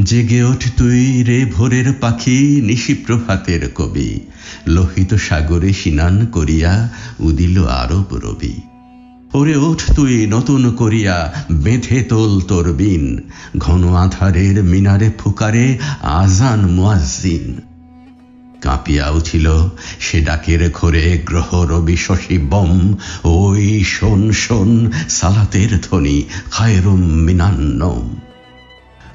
জেগে ওঠ তুই রে ভোরের পাখি, নিশি প্রভাতের কবি। লোহিত সাগরে সিনান করিয়া উদিল আরব রবি। ওরে ওঠ তুই নতুন করিয়া, বেঁধে তোল তোর বিন। ঘন আধারের মিনারে ফুকারে আজান মুয়াজ্জিন। কাঁপিয়া উঠিল সে ডাকের ঘরে গ্রহ রবি শশী বম। ওই শোন শোন সালাতের ধ্বনি, খায়রুম মিনান্নম।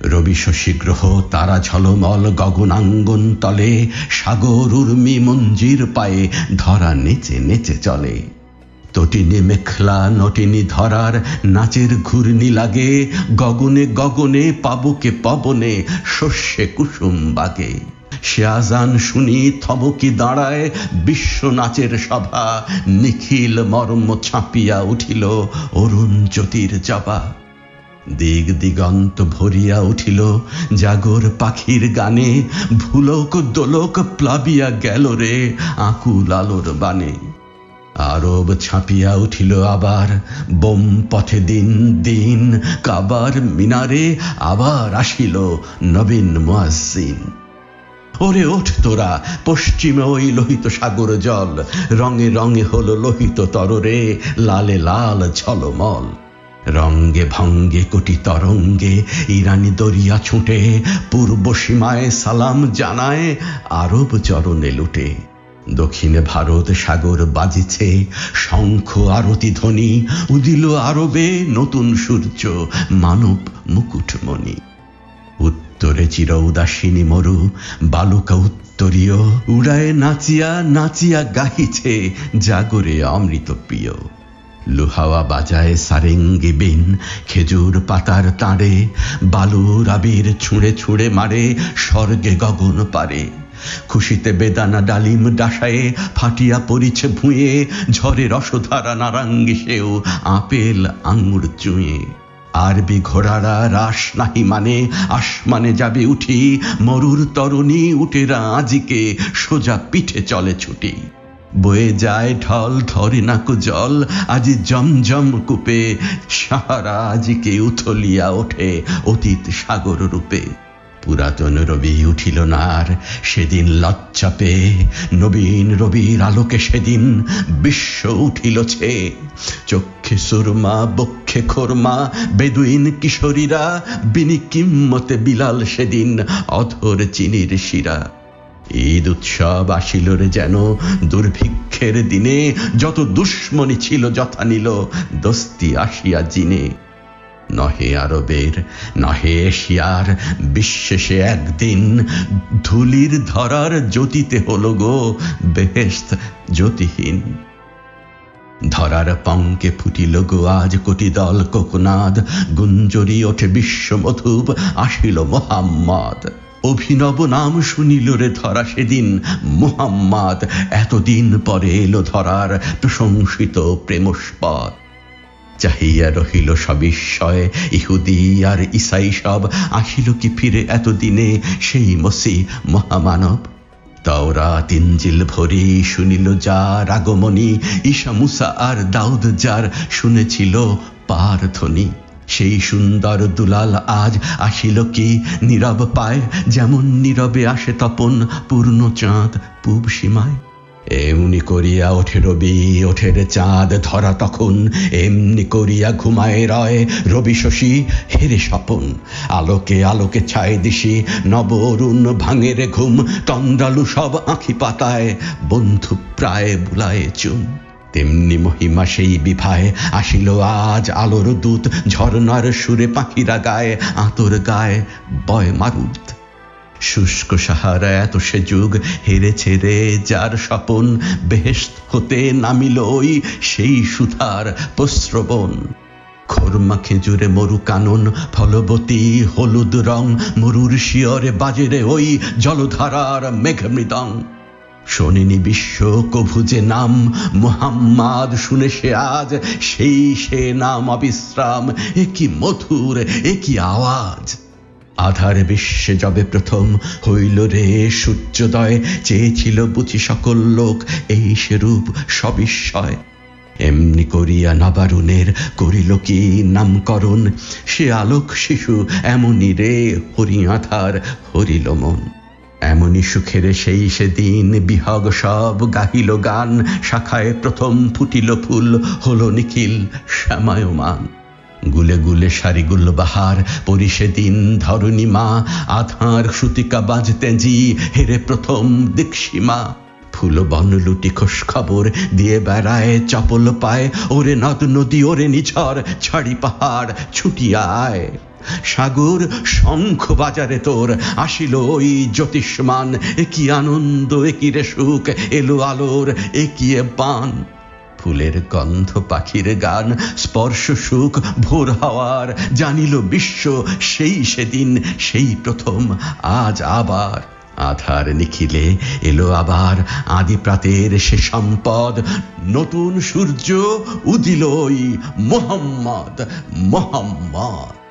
রবি শশী গ্রহ, তারা ঝলমল গগনাঙ্গন তলে, সাগর উর্মি মঞ্জির পায়ে, ধরা নেচে নেচে চলে। তটিনী মেখলা, নটিনী ধরার, নাচের ঘূর্ণি লাগে, গগনে গগনে, পাবকে পবনে, শস্যে কুসুম বাগে। সে শুনি থমকি দাঁড়ায়, বিশ্ব নাচের সভা, নিখিল মর্ম ছাপিয়া উঠিল, অরুণ জ্যোতির জবা। দিগ দিগন্ত ভরিয়া উঠিল, জাগর পাখির গানে, ভুলক দোলক প্লাবিয়া গেল রে আকুল আলোর বানে আরব ছাপিয়া উঠিল আবার, বোম পথে দিন দিন কাবার মিনারে আবার আসিল নবীন মুয়াজ্জিন। ওরে ওঠ তোরা, পশ্চিমে ওই লোহিত সাগর জল, রঙে রঙে হলো লোহিত তররে, লালে লাল ঝলমল। রঙ্গে ভঙ্গে কোটি তরঙ্গে ইরানি দরিয়া ছুটে, পূর্ব সীমায় সালাম জানায়, আরব চরণে লুটে। দক্ষিণে ভারত সাগর বাজিছে, শঙ্খ আরতি ধ্বনি, উদিল আরবে নতুন সূর্য, মানব মুকুটমণি। উত্তরে চির উদাসিনী মরু, বালুকা উত্তরীয়, উড়ায় নাচিয়া নাচিয়া গাহিছে জাগরে অমৃত প্রিয় লোহাওয়া বাজায় সারেঙ্গি বিন, খেজুর পাতার তাঁড়ে বালুর আবির ছুঁড়ে ছুঁড়ে মারে, স্বর্গে গগন পারে। খুশিতে বেদানা ডালিম ডাসায়ে, ফাটিয়া পড়িছে ভুঁয়ে, ঝড়ে রসধারা নারাঙ্গি সেও আপেল আঙুর চুঁয়ে। আরবি ঘোড়ারা রাস নাহি মানে আসমানে যাবে উঠি, মরুর তরুণী উটেরা আজিকে, সোজা পিঠে চলে ছুটি। বয়ে যায় ঢল, ধরে নাকো জল। আজি জমজম কূপে সাহারা আজিকে উথলিয়া ওঠে অতীত সাগর রূপে। পুরাতন রবি উঠিল না আর সেদিন লজ্জা পেয়ে নবীন রবির আলোকে সেদিন বিশ্ব উঠিল ছে চক্ষে সুরমা, বক্ষে খোরমা, বেদুইন কিশোরীরা বিনি কিম্মতে বিলাল সেদিন অধর চিনির শিরা। ঈদ উৎসব আসিল রে যেন। দুর্ভিক্ষের দিনে যত দুশ্মনী ছিল, যথা নিল দস্তি আসিয়া জিনে। নহে আরবের, নহে এশিয়ার বিশ্বেষে একদিন ধুলির ধরার জ্যোতিতে হলো গো বেহেস্ত জ্যোতিহীন। ধরার পঙ্কে ফুটিল গো আজ কোটি দল কোকনাদ, গুঞ্জরি ওঠে বিশ্ব মধুব আসিল মোহাম্মদ। অভিনব নাম শুনিল রে ধরা সেদিন। মোহাম্মদ, এতদিন পরে এলো ধরার প্রশংসিত প্রেমস্পদ। চাহিয়া রহিল সবিস্ময়, ইহুদি আর ইসাই সব আসিল কি ফিরে এতদিনে সেই মসি মহামানব? তাওরা তিনজিল ভরি শুনিল যার আগমনী, ঈশা, মুসা আর দাউদ যার শুনেছিল পার ধ্বনি সেই সুন্দর দুলাল আজ আসিল কি? নীরব পায়, যেমন নীরবে আসে তপন পূর্ণ চাঁদ পূব সীমায়। এমনি করিয়া ওঠে রবি ওঠে রে চাঁদ ধরা তখন। এমনি করিয়া ঘুমায় রয় রবি শশী, হেরে স্বপন। আলোকে আলোকে ছায় দিশি নব অরুণ ভাঙে ঘুম। তন্দ্রালু সব আঁখি পাতায়, বন্ধু প্রায় বুলায় চুম তেমনি মহিমা সেই বিভায় আসিল আজ আলোর দূত, ঝর্ণার সুরে পাখিরা গায়ে, আতর গায়ে বয় মারুত। শুষ্ক সাহারা এত সে যুগ হেরেছে রে, যার স্বপন বেহেস্ত হতে নামিল ওই সেই সুধার প্রশ্রবণ খোরমা খেজুরে মরু কানন, ফলবতী হলুদ রং, মরুর শিয়রে বাজেরে ওই জলধারার মেঘ মৃদং শোনেনি বিশ্ব কভু যে নাম, মোহাম্মদ শুনে সে আজ, সেই সে নাম অবিশ্রাম, এ কি মধুর, এ কি আওয়াজ। আধার বিশ্বে যবে প্রথম হইল রে সূর্যোদয়, চেয়েছিল বুঝি সকল লোক এই সে রূপ সবিস্ময়। এমনি করিয়া নবারুণের করিল কি নামকরণ, সে আলোক শিশু এমনি রে হরিয়াথার হরিল মন। এমনি সুখের সেই সেদিন বিহগ সব গাহিল গান, শাখায় প্রথম ফুটিল ফুল, হলো নিখিল শ্যামায়মান। গুলে গুলে সারিগুল বাহার, পরি সেদিন ধরণী মা, আধার সুতিকা বাজতে জি, হেরে প্রথম দীক্ষিমা ফুল বন লুটি খোশ খবর, দিয়ে বেড়ায় চপল পায়, ওরে নদ নদী, ওরে নিঝর, ছাড়ি পাহাড় ছুটিয়া আয়। সাগর শঙ্খ বাজারে তোর। আসিল ওই জ্যোতিষ্মান, এ কি আনন্দ, এ কি রে সুখ, এলো আলোর, এ কি বান। ফুলের গন্ধ পাখির গান, স্পর্শ সুখ ভোর হওয়ার, জানিল বিশ্ব সেই সেদিন, সেই প্রথম, আজ আবার। আধার নিখিলে এলো আবার আদিপ্রাতের সে সম্পদ। নতুন সূর্য উদিল ওই মোহাম্মদ মোহাম্মদ।